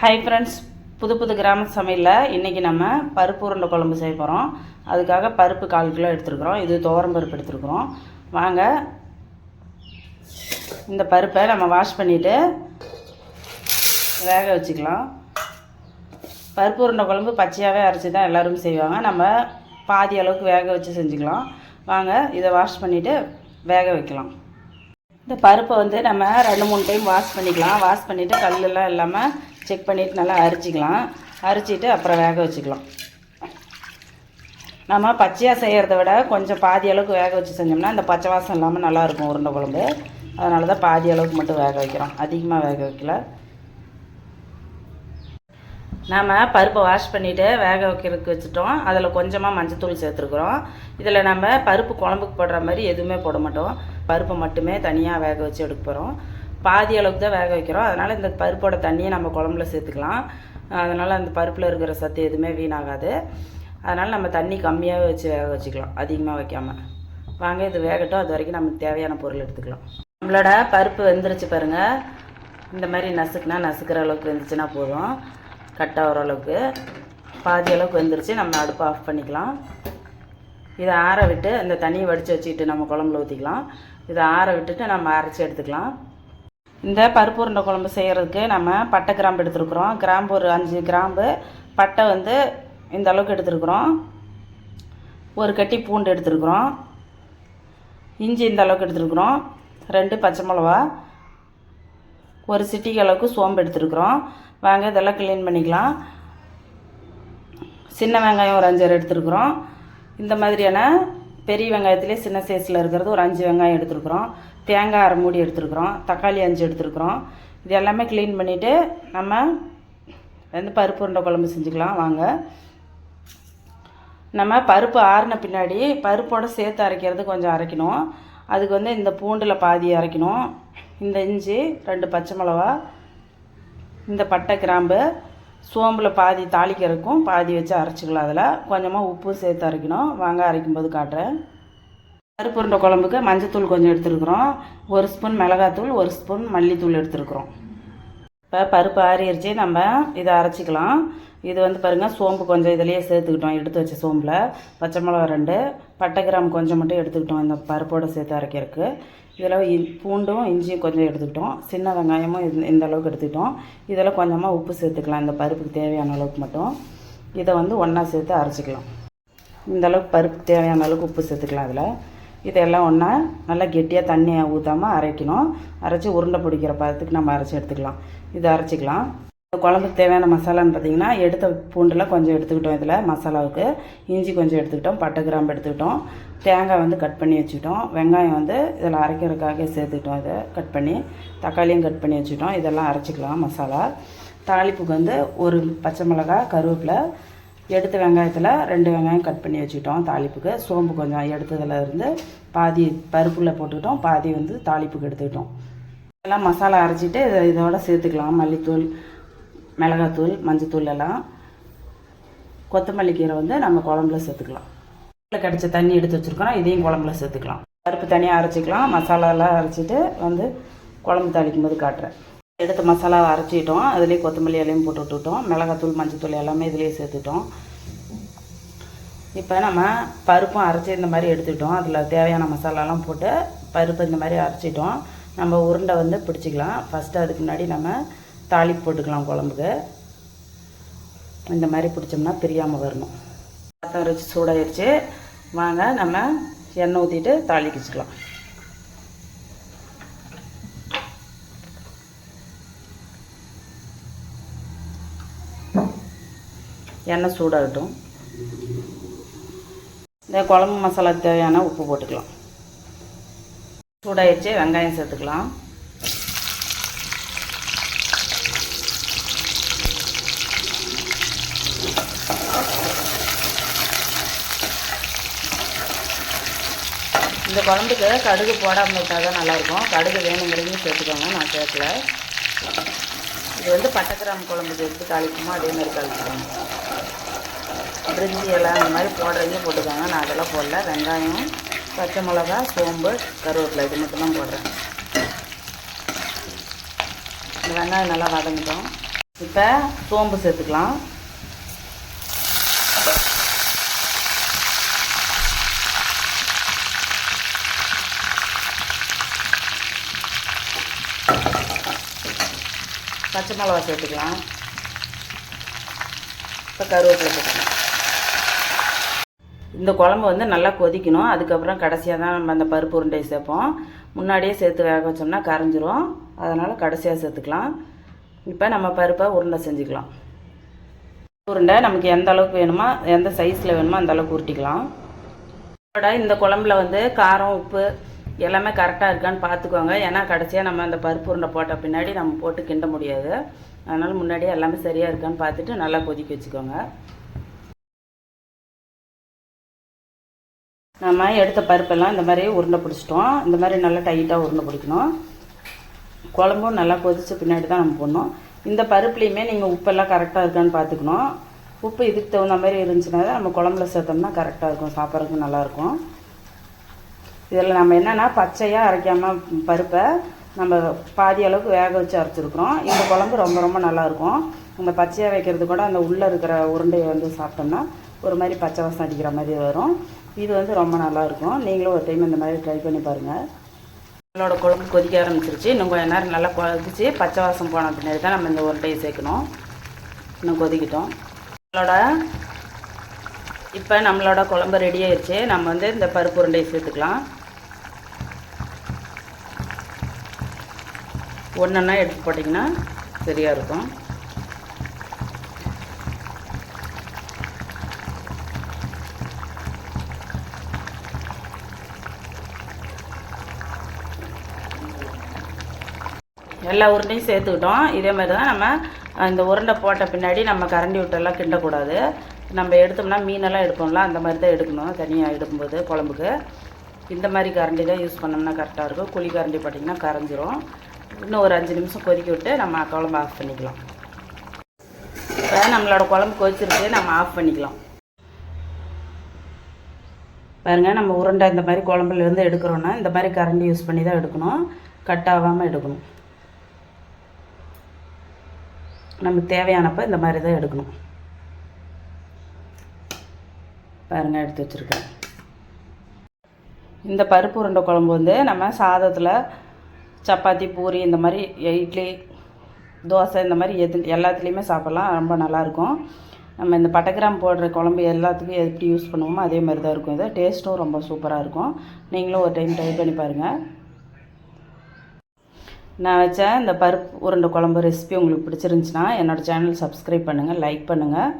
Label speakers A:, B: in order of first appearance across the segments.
A: Hi friends புது புது கிராம சமையலில் இன்றைக்கி நம்ம பருப்பு உருண்டை குழம்பு செய்ய போகிறோம் அதுக்காக பருப்பு கால் கிலோ எடுத்துருக்குறோம். இது துவரம் பருப்பு எடுத்துருக்குறோம். வாங்க. இந்த பருப்பை நம்ம வாஷ் பண்ணிவிட்டு வேக வச்சுக்கலாம். பருப்பு உருண்டை குழம்பு பச்சையாகவே அரைச்சி தான் எல்லோரும் செய்வாங்க. நம்ம பாதி அளவுக்கு வேக வச்சு செஞ்சுக்கலாம். வாங்க இதை வாஷ் பண்ணிவிட்டு வேக வைக்கலாம். இந்த பருப்பை வந்து நம்ம ரெண்டு மூணு டைம் வாஷ் பண்ணிக்கலாம். வாஷ் பண்ணிவிட்டு கல்லெல்லாம் இல்லாமல் செக் பண்ணிவிட்டு நல்லா அரிச்சிக்கலாம். அரிச்சிட்டு அப்புறம் வேக வச்சுக்கலாம். நம்ம பச்சையாக செய்கிறத விட கொஞ்சம் பாதி அளவுக்கு வேக வச்சு செஞ்சோம்னா இந்த பச்சை வாசம் இல்லாமல் நல்லாயிருக்கும் உருண்டை குழம்பு. அதனால தான் பாதி அளவுக்கு மட்டும் வேக வைக்கிறோம். அதிகமாக வேக வைக்கல. நாம் பருப்பை வாஷ் பண்ணிவிட்டு வேக வைக்கிறதுக்கு வச்சுட்டோம். அதில் கொஞ்சமாக மஞ்சத்தூள் சேர்த்துருக்குறோம். இதில் நம்ம பருப்பு குழம்புக்கு போடுற மாதிரி எதுவுமே போட மாட்டோம். பருப்பை மட்டுமே தனியாக வேக வச்சு எடுக்க போகிறோம் பாதி அளவுக்கு தான் வேக வைக்கிறோம். அதனால் இந்த பருப்போட தண்ணியை நம்ம குழம்புல சேர்த்துக்கலாம். அதனால் அந்த பருப்பில் இருக்கிற சத்து எதுவுமே வீணாகாது. அதனால் நம்ம தண்ணி கம்மியாகவே வச்சு வேக வச்சுக்கலாம். அதிகமாக வைக்காமல் வாங்க இது வேகட்டும். அது வரைக்கும் நமக்கு தேவையான பொருள் எடுத்துக்கலாம். நம்மளோட பருப்பு வெந்துருச்சு பாருங்கள் இந்த மாதிரி நசுக்குனா நசுக்கிற அளவுக்கு வெந்துச்சுன்னா போதும். கட் ஆகிற அளவுக்கு. பாதி அளவுக்கு வெந்துருச்சு. நம்ம அடுப்பை ஆஃப் பண்ணிக்கலாம். இதை ஆற விட்டு அந்த தண்ணியை வடித்து வச்சுக்கிட்டு நம்ம குழம்புல ஊற்றிக்கலாம் இதை ஆற விட்டுட்டு நம்ம அரைச்சி எடுத்துக்கலாம். இந்த பருப்பு உருண்டை குழம்பு செய்கிறதுக்கு நம்ம பட்டை கிராம்பு எடுத்துருக்குறோம். கிராம்பு ஒரு அஞ்சு கிராம்பு. பட்டை வந்து இந்த அளவுக்கு எடுத்துருக்குறோம். ஒரு கட்டி பூண்டு எடுத்துருக்குறோம். இஞ்சி இந்த அளவுக்கு எடுத்துருக்குறோம். ரெண்டு பச்சை மிளவா ஒரு சிட்டிக்கு அளவுக்கு சோம்பு எடுத்துருக்குறோம். வாங்க இதெல்லாம் க்ளீன் பண்ணிக்கலாம். சின்ன வெங்காயம் ஒரு அஞ்சாறு எடுத்துருக்குறோம். இந்த மாதிரியான பெரிய வெங்காயத்துலேயே சின்ன சைஸில் இருக்கிறது ஒரு அஞ்சு வெங்காயம் எடுத்துருக்குறோம். தேங்காய் அரை மூடி எடுத்துருக்குறோம் தக்காளி அஞ்சு எடுத்துருக்குறோம். இது எல்லாமே க்ளீன் பண்ணிவிட்டு நம்ம வந்து பருப்பு உருண்டை குழம்பு செஞ்சுக்கலாம் வாங்க. நம்ம பருப்பு ஆறின பின்னாடி பருப்போடு சேர்த்து அரைக்கிறது கொஞ்சம் அரைக்கணும். அதுக்கு வந்து இந்த பூண்டில் பாதி அரைக்கணும். இந்த இஞ்சி ரெண்டு பச்சை மிளவா இந்த பட்டை கிராம்பு சோம்பில் பாதி தாளிக்கிறதுக்கும் பாதி வச்சு அரைச்சிக்கலாம் அதில். கொஞ்சமாக உப்பு சேர்த்து அரைக்கணும். வாங்க அரைக்கும்போது காட்டுறேன். பருப்பு உருண்டை குழம்புக்கு மஞ்சத்தூள் கொஞ்சம் எடுத்துருக்குறோம். ஒரு ஸ்பூன் மிளகாத்தூள் ஒரு ஸ்பூன் மல்லித்தூள் எடுத்துருக்குறோம். இப்போ பருப்பு ஆறிடுச்சு நம்ம இதை அரைச்சிக்கலாம். இது வந்து பாருங்கள் சோம்பு கொஞ்சம் இதிலேயே சேர்த்துக்கிட்டோம் எடுத்து வச்ச சோம்பில். பச்சை மிளகா ரெண்டு பட்டை கிராம் கொஞ்சம் மட்டும் எடுத்துக்கிட்டோம் இந்த பருப்போடு சேர்த்து அரைக்கிறதுக்கு. இதில் இ- பூண்டும் இஞ்சியும் கொஞ்சம் எடுத்துக்கிட்டோம். சின்ன வெங்காயமும் இந்த- அளவுக்கு எடுத்துக்கிட்டோம். இதில் கொஞ்சமாக உப்பு சேர்த்துக்கலாம் இந்த பருப்புக்கு தேவையான அளவுக்கு மட்டும். இதை வந்து ஒன்றா சேர்த்து அரைச்சிக்கலாம். இந்த அளவுக்கு பருப்புக்கு தேவையான அளவுக்கு உப்பு சேர்த்துக்கலாம் அதில் இதெல்லாம் ஒன்றா நல்லா கெட்டியாக தண்ணியை ஊற்றாமல் அரைக்கணும். அரைச்சி உருண்டை பிடிக்கிற பதத்துக்கு நம்ம அரைச்சி எடுத்துக்கலாம். இதை அரைச்சிக்கலாம். இந்த குழம்புக்கு தேவையான மசாலான்னு பார்த்தீங்கன்னா எடுத்த பூண்டில் கொஞ்சம் எடுத்துக்கிட்டோம் இதில் மசாலாவுக்கு. இஞ்சி கொஞ்சம் எடுத்துக்கிட்டோம் பட்டை கிராம்பு எடுத்துக்கிட்டோம். தேங்காய் வந்து கட் பண்ணி வச்சுக்கிட்டோம். வெங்காயம் வந்து இதில் அரைக்கிறதுக்காக சேர்த்துக்கிட்டோம் இதை கட் பண்ணி. தக்காளியும் கட் பண்ணி வச்சுக்கிட்டோம். இதெல்லாம் அரைச்சிக்கலாம் மசாலா. தாளிப்புக்கு வந்து ஒரு பச்சை மிளகாய் கருவேப்பிலை எடுத்த வெங்காயத்தில் ரெண்டு வெங்காயம் கட் பண்ணி வச்சுக்கிட்டோம் தாளிப்புக்கு. சோம்பு கொஞ்சம் எடுத்ததில் இருந்து பாதி பருப்புல போட்டுக்கிட்டோம் பாதி வந்து தாளிப்புக்கு எடுத்துக்கிட்டோம். எல்லாம் மசாலா அரைச்சிட்டு இதை இதோட சேர்த்துக்கலாம். மல்லித்தூள் மிளகாத்தூள் மஞ்சத்தூள் எல்லாம். கொத்தமல்லி கீரை வந்து நம்ம குழம்புல சேர்த்துக்கலாம். கிடச்ச தண்ணி எடுத்து வச்சுருக்கோம் இதையும் குழம்புல சேர்த்துக்கலாம். பருப்பு தனியாக அரைச்சிக்கலாம். மசாலாலாம் அரைச்சிட்டு வந்து குழம்பு தாளிக்கும் போது காட்டுறேன். எடுத்து மசாலா அரைச்சிட்டோம். அதுலேயே கொத்தமல்லி இலையும் போட்டு விட்டுட்டோம். மிளகாத்தூள் மஞ்சத்தூள் எல்லாமே இதுலேயே சேர்த்துட்டோம். இப்போ நம்ம பருப்பும் அரைச்சி இந்த மாதிரி எடுத்துக்கிட்டோம். அதில் தேவையான மசாலாலாம் போட்டு பருப்பு இந்த மாதிரி அரைச்சிட்டோம். நம்ம உருண்டை வந்து பிடிச்சிக்கலாம். ஃபஸ்ட்டு அதுக்கு முன்னாடி நம்ம தாளிப்பு போட்டுக்கலாம் குழம்புக்கு. இந்த மாதிரி பிடிச்சோம்னா பிரியாமல் வரணும். பாத்திரம் வச்சு சூடாயிருச்சு. வாங்க நம்ம எண்ணெய் ஊற்றிட்டு தாளிக்கிச்சுக்கலாம் எண்ணெய் சூடாகட்டும். இந்த குழம்பு மசாலா தேவையான உப்பு போட்டுக்கலாம். சூடாயிடுச்சு வெங்காயம் சேர்த்துக்கலாம். இந்த குழம்புக்கு கடுகு போடாமல் விட்டால் தான் நல்லாயிருக்கும். கடுகு வேணுங்கிறதையும் சேர்த்துக்கோங்க நான் சேர்க்கல. இது வந்து பட்டைக்கிராம் குழம்புக்கு எடுத்து தாளிக்குமோ அதே மாதிரி தாளிச்சுக்கோங்க பிரிஞ்சி எல்லாம் இந்த மாதிரி போடுறீங்க போட்டுக்கோங்க. நான் அதெல்லாம் போடல. வெங்காயம் பச்சை மிளகா சோம்பு கருவேப்பிலை இது மட்டும்தான் போடுறேன். இந்த வெங்காயம் நல்லா வதங்கிட்டோம். இப்போ சோம்பு சேர்த்துக்கலாம். பச்சை மிளகா சேர்த்துக்கலாம். இப்போ கருவேப்பிலை சேர்த்துக்கலாம். இந்த குழம்பு வந்து நல்லா கொதிக்கணும். அதுக்கப்புறம் கடைசியாக தான் நம்ம அந்த பருப்பு உருண்டை சேர்ப்போம். முன்னாடியே சேர்த்து வேக வச்சோம்னா கரைஞ்சிரும். அதனால் கடைசியாக சேர்த்துக்கலாம். இப்போ நம்ம பருப்பை உருண்டை செஞ்சுக்கலாம். உருண்டை நமக்கு எந்த அளவுக்கு வேணுமோ எந்த சைஸில் வேணுமோ அந்த அளவுக்கு உருட்டிக்கலாம். இதோட இந்த குழம்புல வந்து காரம் உப்பு எல்லாமே கரெக்டாக இருக்கான்னு பார்த்துக்கோங்க ஏன்னா கடைசியாக நம்ம அந்த பருப்பு உருண்டை போட்ட பின்னாடி நம்ம போட்டு கிண்ட முடியாது. அதனால் முன்னாடியே எல்லாமே சரியாக இருக்கான்னு பார்த்துட்டு நல்லா கொதிக்க வச்சுக்கோங்க. நம்ம எடுத்த பருப்பெல்லாம் இந்த மாதிரி உருண்டை பிடிச்சிட்டோம். இந்த மாதிரி நல்லா டைட்டாக உருண்டை பிடிக்கணும். குழம்பும் நல்லா கொதிச்ச பின்னாடி தான் நம்ம போடணும். இந்த பருப்புலேயுமே நீங்கள் உப்பெல்லாம் கரெக்டாக இருக்கான்னு பார்த்துக்கணும். உப்பு இதுக்கு தகுந்த மாதிரி இருந்துச்சுன்னா நம்ம குழம்புல சேர்த்தோம்னா கரெக்டாக இருக்கும். சாப்பிட்றதுக்கு நல்லாயிருக்கும் இதில் நம்ம என்னென்னா பச்சையாக அரைக்காமல் பருப்பை நம்ம பாதி அளவுக்கு வேக வச்சு அரைச்சிருக்கிறோம். இந்த குழம்பு ரொம்ப ரொம்ப நல்லாயிருக்கும் இந்த பச்சையாக வைக்கிறது கூட அந்த உள்ளே இருக்கிற உருண்டையை வந்து சாப்பிட்டோம்னா ஒரு மாதிரி பச்சை வாசம் அடிக்கிற மாதிரி வரும். இது வந்து ரொம்ப நல்லாயிருக்கும். நீங்களும் ஒரு டைம் இந்த மாதிரி ட்ரை பண்ணி பாருங்கள் நம்மளோட குழம்பு கொதிக்க ஆரம்பிச்சிருச்சு. இன்னும் கொஞ்சம் நேரம் நல்லா கொதிச்சு பச்சை வாசம் போன பின்னாடி தான் நம்ம இந்த உருண்டையை சேர்க்கணும். இன்னும் கொதிக்கிட்டோம். நம்மளோட இப்போ நம்மளோட குழம்பு ரெடி ஆயிடுச்சு நம்ம வந்து இந்த பருப்பு உருண்டையை சேர்த்துக்கலாம். ஒன்றா எடுத்து போட்டிங்கன்னா சரியாக இருக்கும். எல்லா உருண்டையும் சேர்த்துக்கிட்டோம். இதே மாதிரி தான் நம்ம இந்த உருண்டை போட்ட பின்னாடி நம்ம கரண்டி விட்டெல்லாம் கிண்டக்கூடாது. நம்ம எடுத்தோம்னா மீனெல்லாம் எடுப்போம்ல அந்த மாதிரி தான் எடுக்கணும். தனியாக எடுக்கும்போது குழம்புக்கு. இந்த மாதிரி கரண்டி தான் யூஸ் பண்ணோம்னா கரெக்டாக இருக்கும். குழி கரண்டி போட்டிங்கன்னா கரைஞ்சிரும். இன்னும் ஒரு அஞ்சு நிமிஷம் கொதிக்க விட்டு நம்ம குழம்பு ஆஃப் பண்ணிக்கலாம். இப்போ நம்மளோட குழம்பு கொதிச்சிருக்கு நம்ம ஆஃப் பண்ணிக்கலாம். பாருங்கள் நம்ம உருண்டை இந்த மாதிரி குழம்புலேருந்து எடுக்கிறோன்னா இந்த மாதிரி கரண்டி யூஸ் பண்ணி தான் எடுக்கணும். கட் ஆகாமல் எடுக்கணும். நமக்கு தேவையானப்போ இந்த மாதிரி தான் எடுக்கணும். பாருங்கள் எடுத்து வச்சுருக்கேன். இந்த பருப்பு உருண்டை குழம்பு வந்து நம்ம சாதத்தில் சப்பாத்தி பூரி இந்த மாதிரி இட்லி தோசை இந்த மாதிரி எது எல்லாத்துலேயுமே சாப்பிட்லாம். ரொம்ப நல்லாயிருக்கும். நம்ம இந்த பட்டைக்கிராம் போடுற குழம்பு எல்லாத்துக்கும் எப்படி யூஸ் பண்ணுவோமோ அதே மாதிரி தான் இருக்கும். இது டேஸ்ட்டும் ரொம்ப சூப்பராக இருக்கும். நீங்களும் ஒரு டைம் ட்ரை பண்ணி பாருங்கள் நான் வச்ச இந்த பருப்பு உருண்டை குழம்பு ரெசிபி உங்களுக்கு பிடிச்சிருந்துச்சுன்னா என்னோடய சேனல் சப்ஸ்கிரைப் பண்ணுங்கள் லைக் பண்ணுங்கள்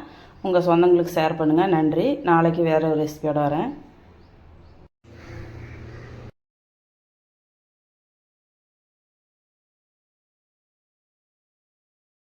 A: உங்கள் சொந்தங்களுக்கு ஷேர் பண்ணுங்கள் நன்றி. நாளைக்கு வேறு ஒரு ரெசிபியோடு வரேன்.